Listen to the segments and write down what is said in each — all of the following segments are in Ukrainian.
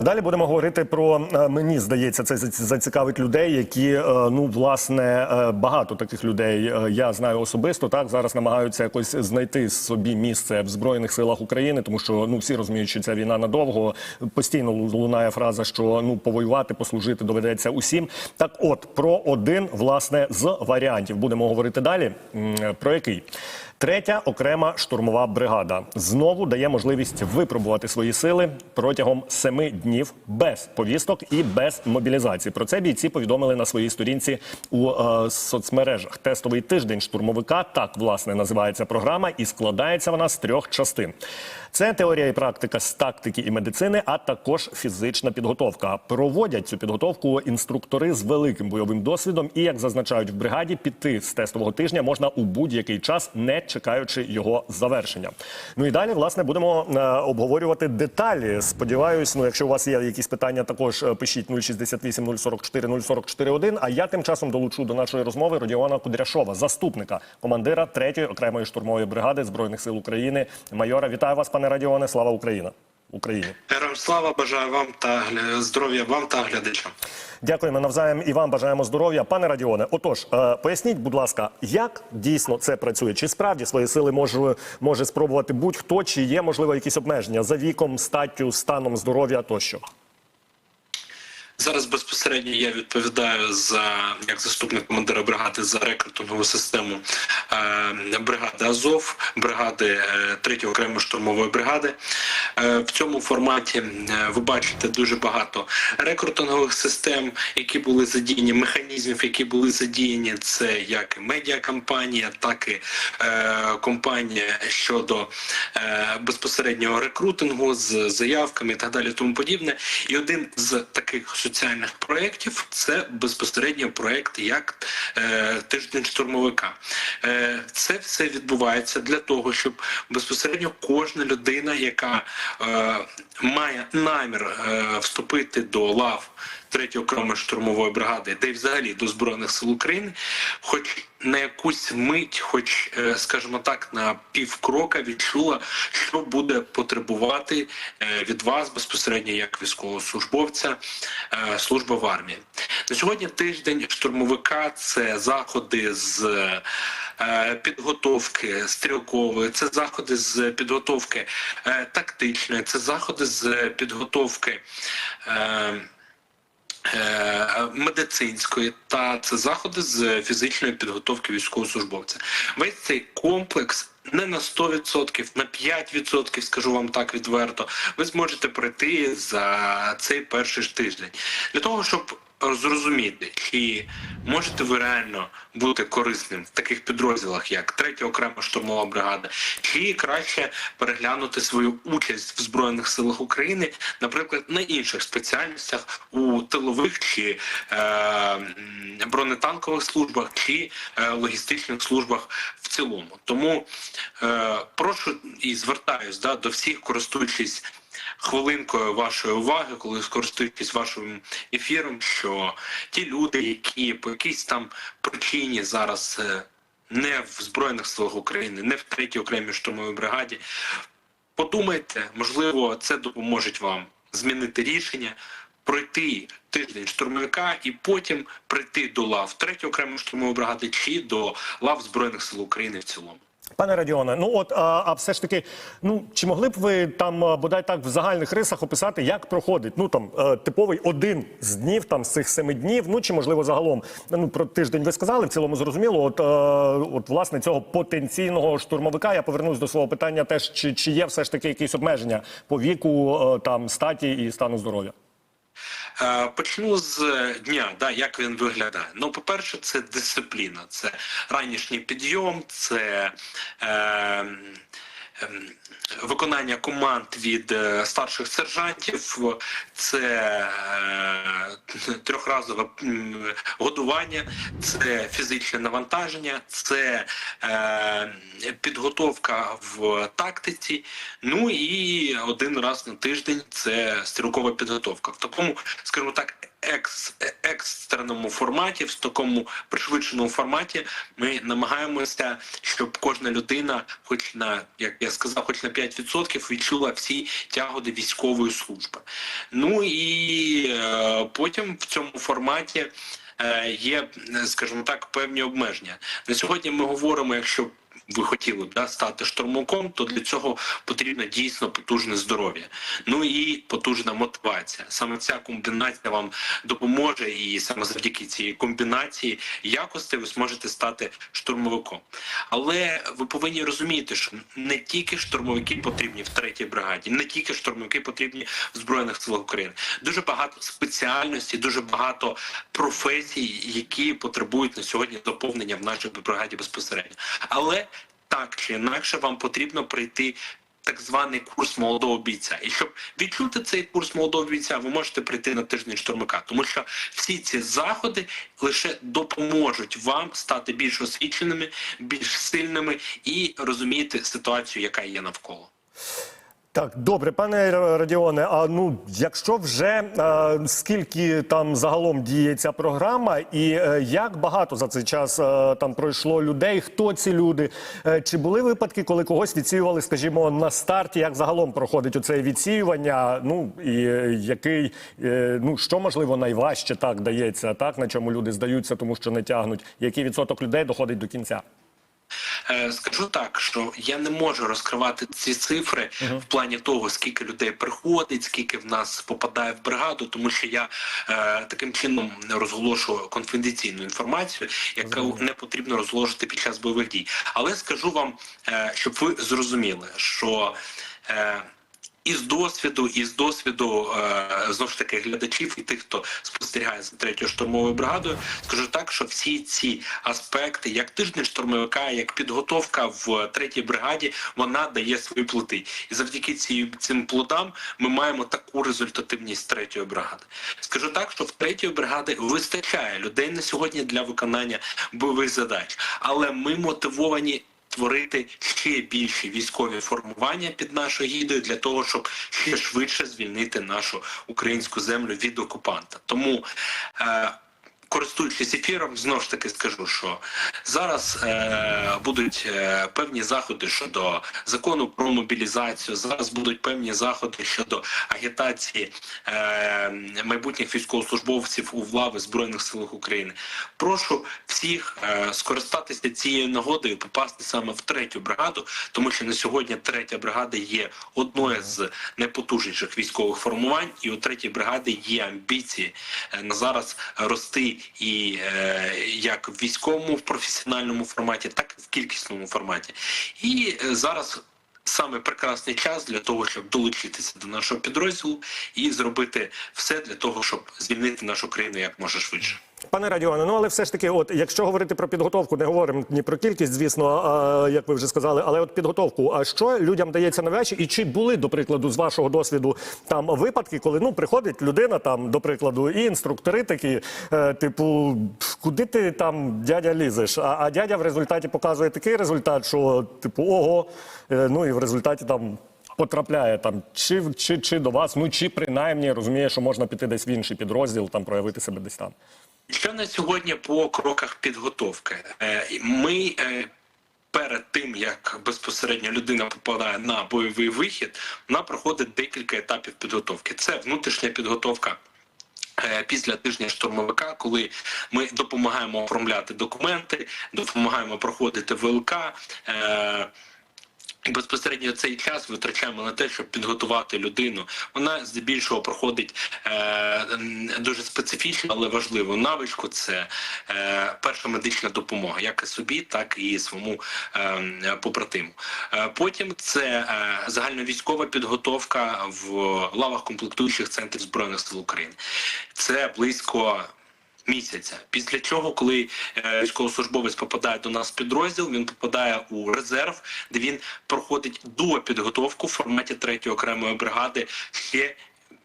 Далі будемо говорити про е, мені здається, це зацікавить людей, які е, ну власне е, багато таких людей я знаю особисто. Так зараз намагаються якось знайти собі місце в збройних силах України, тому що ну всі розуміють, що ця війна надовго. Постійно лунає фраза, що ну повоювати, послужити доведеться усім. Так, от про один власне з варіантів будемо говорити далі. Про який? Третя окрема штурмова бригада знову дає можливість випробувати свої сили протягом семи днів без повісток і без мобілізації. Про це бійці повідомили на своїй сторінці у е, соцмережах. Тестовий тиждень штурмовика так власне називається програма, і складається вона з трьох частин. Це теорія і практика з тактики і медицини, а також фізична підготовка. Проводять цю підготовку інструктори з великим бойовим досвідом. І як зазначають в бригаді, піти з тестового тижня можна у будь-який час, не чекаючи його завершення. Ну і далі, власне, будемо е, обговорювати деталі. Сподіваюсь, ну якщо у вас є якісь питання, також е, пишіть 068 044 044 1. А я тим часом долучу до нашої розмови Родіона Кудряшова, заступника командира 3-ї окремої штурмової бригади збройних сил України. Майора, вітаю вас, пане Радіоне. Слава Україна! Україні! Героям слава бажаю вам та здоров'я вам та глядачам. Дякуємо навзаєм і вам бажаємо здоров'я, пане Радіоне. Отож, е, поясніть, будь ласка, як дійсно це працює? Чи справді свої сили може, може спробувати будь-хто, чи є можливо якісь обмеження за віком, статтю, станом здоров'я тощо? Зараз безпосередньо я відповідаю за як заступник командира бригади за рекрутингову систему е, бригади Азов, бригади е, 3 окремої штурмової бригади. Е, в цьому форматі е, ви бачите дуже багато рекрутингових систем, які були задіяні, механізмів, які були задіяні. Це як і медіакампанія, так і е, компанія щодо е, безпосереднього рекрутингу з заявками і так далі, тому подібне. І один з таких соціальних проєктів це безпосередньо проєкт як е, тиждень штурмовика. Е, це все відбувається для того, щоб безпосередньо кожна людина, яка е, має намір е, вступити до лав третьої окремої штурмової бригади, де й взагалі до збройних сил України, хоч на якусь мить, хоч, е, скажімо так, на півкрока відчула, що буде потребувати е, від вас безпосередньо як військовослужбовця е, служба в армії. На сьогодні тиждень штурмовика це заходи з підготовки стрілкової, це заходи з підготовки тактичної, це заходи з підготовки. Е, медицинської та це заходи з фізичної підготовки військовослужбовця. Весь цей комплекс не на 100%, на 5%, скажу вам так відверто, ви зможете пройти за цей перший тиждень для того, щоб зрозуміти, чи можете ви реально бути корисним в таких підрозділах, як третя окрема штурмова бригада, чи краще переглянути свою участь в збройних силах України, наприклад, на інших спеціальностях у тилових чи е, бронетанкових службах, чи е, логістичних службах в цілому. Тому е, прошу і звертаюсь да, до всіх, користуючись хвилинкою вашої уваги, коли скористуєтесь вашим ефіром, що ті люди, які по якійсь там причині зараз е, не в Збройних силах України, не в третій окремій штурмовій бригаді, подумайте, можливо, це допоможе вам змінити рішення. Пройти тиждень штурмовика і потім прийти до лав третьої окремої штурмової бригади чи до лав збройних сил України в цілому. Пане Радіоне, ну от а, а все ж таки, ну чи могли б ви там бодай так в загальних рисах описати, як проходить ну там е, типовий один з днів, там з цих семи днів, ну чи можливо загалом ну про тиждень ви сказали, в цілому зрозуміло. От, е, от власне цього потенційного штурмовика я повернусь до свого питання, теж чи, чи є все ж таки якісь обмеження по віку, е, там статі і стану здоров'я? Е, Почну з дня, да, як він виглядає. Ну, по-перше, це дисципліна, це ранішній підйом, це е, виконання команд від е, старших сержантів, це е, трьохразове годування, це фізичне навантаження, це е, підготовка в тактиці. Ну і один раз на тиждень це стрілкова підготовка. В такому, скажімо так, екс, екстреному форматі, в такому пришвидшеному форматі, ми намагаємося, щоб кожна людина, хоч на як я сказав, хоч на 5% відчула всі тягоди військової служби. Ну і е, потім в цьому форматі. е, Є, скажімо так, певні обмеження. На сьогодні ми говоримо, якщо ви хотіли б да, стати штурмовиком, то для цього потрібно дійсно потужне здоров'я. Ну і потужна мотивація. Саме ця комбінація вам допоможе, і саме завдяки цій комбінації якостей ви зможете стати штурмовиком. Але ви повинні розуміти, що не тільки штурмовики потрібні в третій бригаді, не тільки штурмовики потрібні в збройних силах України. Дуже багато спеціальностей, дуже багато професій, які потребують на сьогодні доповнення в нашій бригаді безпосередньо. Але так чи інакше вам потрібно пройти. Так званий курс молодого бійця, і щоб відчути цей курс молодого бійця, ви можете прийти на тиждень штурмика, тому що всі ці заходи лише допоможуть вам стати більш освіченими, більш сильними і розуміти ситуацію, яка є навколо. Так, добре, пане Радіоне. А ну, якщо вже е, скільки там загалом діє ця програма, і е, як багато за цей час е, там пройшло людей? Хто ці люди? Е, чи були випадки, коли когось відсіювали, скажімо, на старті? Як загалом проходить оце відсіювання? Ну і е, який е, ну що можливо найважче так дається, так на чому люди здаються, тому що не тягнуть? Який відсоток людей доходить до кінця? Е, Скажу так, що я не можу розкривати ці цифри в плані того, скільки людей приходить, скільки в нас попадає в бригаду, тому що я е, таким чином розголошую конфіденційну інформацію, яку не потрібно розголошувати під час бойових дій. Але скажу вам, е, щоб ви зрозуміли, що е, із досвіду, із досвіду е, знову ж таки глядачів і тих, хто спостерігає за третьою штурмовою бригадою, скажу так, що всі ці аспекти, як тиждень штурмовика, як підготовка в третій бригаді, вона дає свої плоди. І завдяки ці, цим плодам ми маємо таку результативність третьої бригади. Скажу так, що в третьої бригади вистачає людей на сьогодні для виконання бойових задач, але ми мотивовані створити ще більші військові формування під нашою гідою для того, щоб ще швидше звільнити нашу українську землю від окупанта. Тому е, Користуючись ефіром, знову ж таки скажу, що зараз е, будуть е, певні заходи щодо закону про мобілізацію. Зараз будуть певні заходи щодо агітації е, майбутніх військовослужбовців у лави збройних сил України. Прошу всіх е, скористатися цією нагодою, попасти саме в третю бригаду, тому що на сьогодні третя бригада є одною з найпотужніших військових формувань, і у третій бригади є амбіції е, на зараз рости і е, як в військовому в професіональному форматі, так і в кількісному форматі. І е, зараз саме прекрасний час для того, щоб долучитися до нашого підрозділу і зробити все для того, щоб звільнити нашу країну як може швидше. Пане Радіоне, ну але все ж таки, от якщо говорити про підготовку, не говоримо ні про кількість, звісно, а, як ви вже сказали, але от підготовку. А що людям дається навряд і чи були до прикладу з вашого досвіду там випадки, коли ну приходить людина, там до прикладу, і інструктори такі, е, типу, куди ти там дядя лізеш? А, а дядя в результаті показує такий результат, що типу ого, е, ну і в результаті там. Потрапляє там чи, чи, чи до вас, ну чи принаймні розуміє, що можна піти десь в інший підрозділ, там проявити себе десь там. Що на сьогодні по кроках підготовки? Е, Ми е, перед тим як безпосередньо людина попадає на бойовий вихід, вона проходить декілька етапів підготовки. Це внутрішня підготовка. е, Після тижня штурмовика, коли ми допомагаємо оформляти документи, допомагаємо проходити ВЛК. Безпосередньо цей час витрачаємо на те, щоб підготувати людину. Вона здебільшого проходить е, дуже специфічну, але важливу навичку. Це е, перша медична допомога, як і собі, так і своєму е, побратиму. Е, потім це е, загальновійськова підготовка в лавах комплектуючих центрів збройних сил України. Це близько місяця. Після чого, коли е, військовослужбовець попадає до нас в підрозділ, він попадає у резерв, де він проходить до підготовку в форматі третьої окремої бригади ще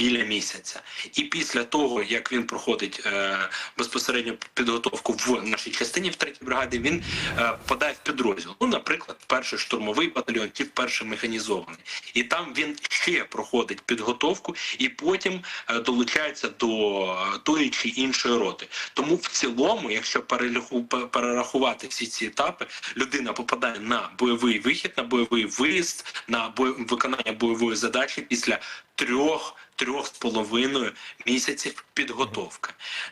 біля місяця. І після того, як він проходить е, безпосередньо підготовку в нашій частині в третій бригаді, він е, подає в підрозділ. Ну, наприклад, перший штурмовий батальйон чи перший механізований. І там він ще проходить підготовку і потім е, долучається до тої чи іншої роти. Тому в цілому, якщо переліху- перерахувати всі ці етапи, людина попадає на бойовий вихід, на бойовий виїзд, на бой... виконання бойової задачі після трьох. Трьох з половиною місяців підготовки.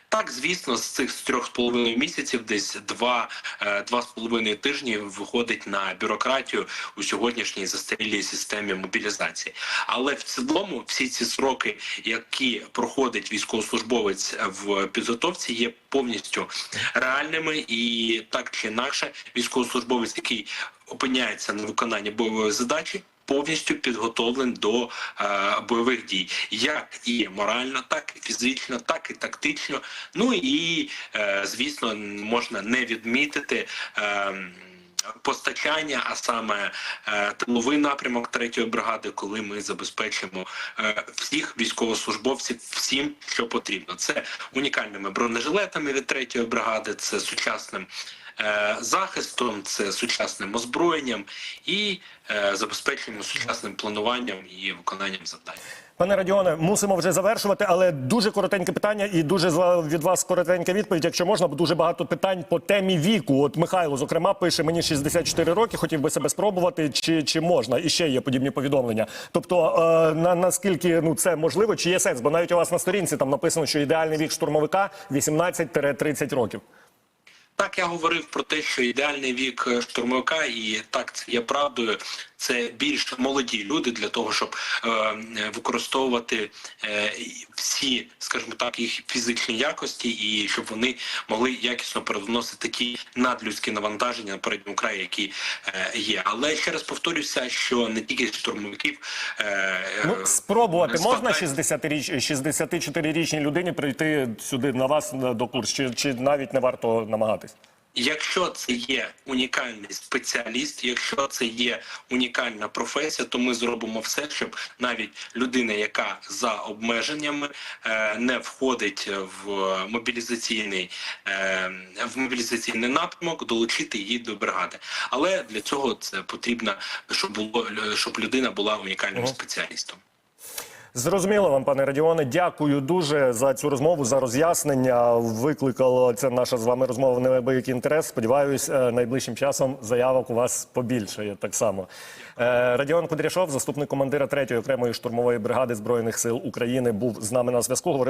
Так, звісно, з цих трьох з половиною місяців десь два, е, два з половиною тижні виходить на бюрократію у сьогоднішній застарілій системі мобілізації. Але в цілому всі ці сроки, які проходить військовослужбовець в підготовці, є повністю реальними і так чи інакше, військовослужбовець, який опиняється на виконанні бойової задачі. Повністю підготовлений до е, бойових дій, як і морально, так і фізично, так і тактично. Ну і е, звісно, можна не відмітити. Е, Постачання, а саме е, тиловий напрямок третьої бригади, коли ми забезпечимо е, всіх військовослужбовців всім, що потрібно. Це унікальними бронежилетами від третьої бригади, це сучасним захистом, це сучасним озброєнням і е, забезпечуємо сучасним плануванням і виконанням завдань. Пане Радіоне, мусимо вже завершувати, але дуже коротеньке питання і дуже від вас коротенька відповідь. Якщо можна, бо дуже багато питань по темі віку. От Михайло, зокрема, пише мені 64 роки, хотів би себе спробувати, чи, чи можна. І ще є подібні повідомлення. Тобто, е, на наскільки ну це можливо, чи є сенс? Бо навіть у вас на сторінці там написано, що ідеальний вік штурмовика 18-30 років. Так, я говорив про те, що ідеальний вік е, штурмовика, і так це є правдою. Це більш молоді люди для того, щоб е, використовувати е, всі, скажімо так, їх фізичні якості, і щоб вони могли якісно переносити ті надлюдські навантаження на передньому краї, які е, є. Але ще раз повторюся, що не тільки штурмовиків е, Ну е, спробувати можна складається- 60-річ 64-річній людині прийти сюди на вас до курс, чи, чи навіть не варто намагатись? Якщо це є унікальний спеціаліст, якщо це є унікальна професія, то ми зробимо все, щоб навіть людина, яка за обмеженнями е, не входить в мобілізаційний е, в мобілізаційний напрямок, долучити її до бригади. Але для цього це потрібно, щоб було щоб людина була унікальним спеціалістом. Зрозуміло вам, пане Радіоне. Дякую дуже за цю розмову, за роз'яснення. Викликало це наша з вами розмова неабиякий інтерес. Сподіваюсь, е, найближчим часом заявок у вас побільшає так само. Е, Радіон Кудряшов, заступник командира 3-ї окремої штурмової бригади збройних сил України, був з нами на зв'язку.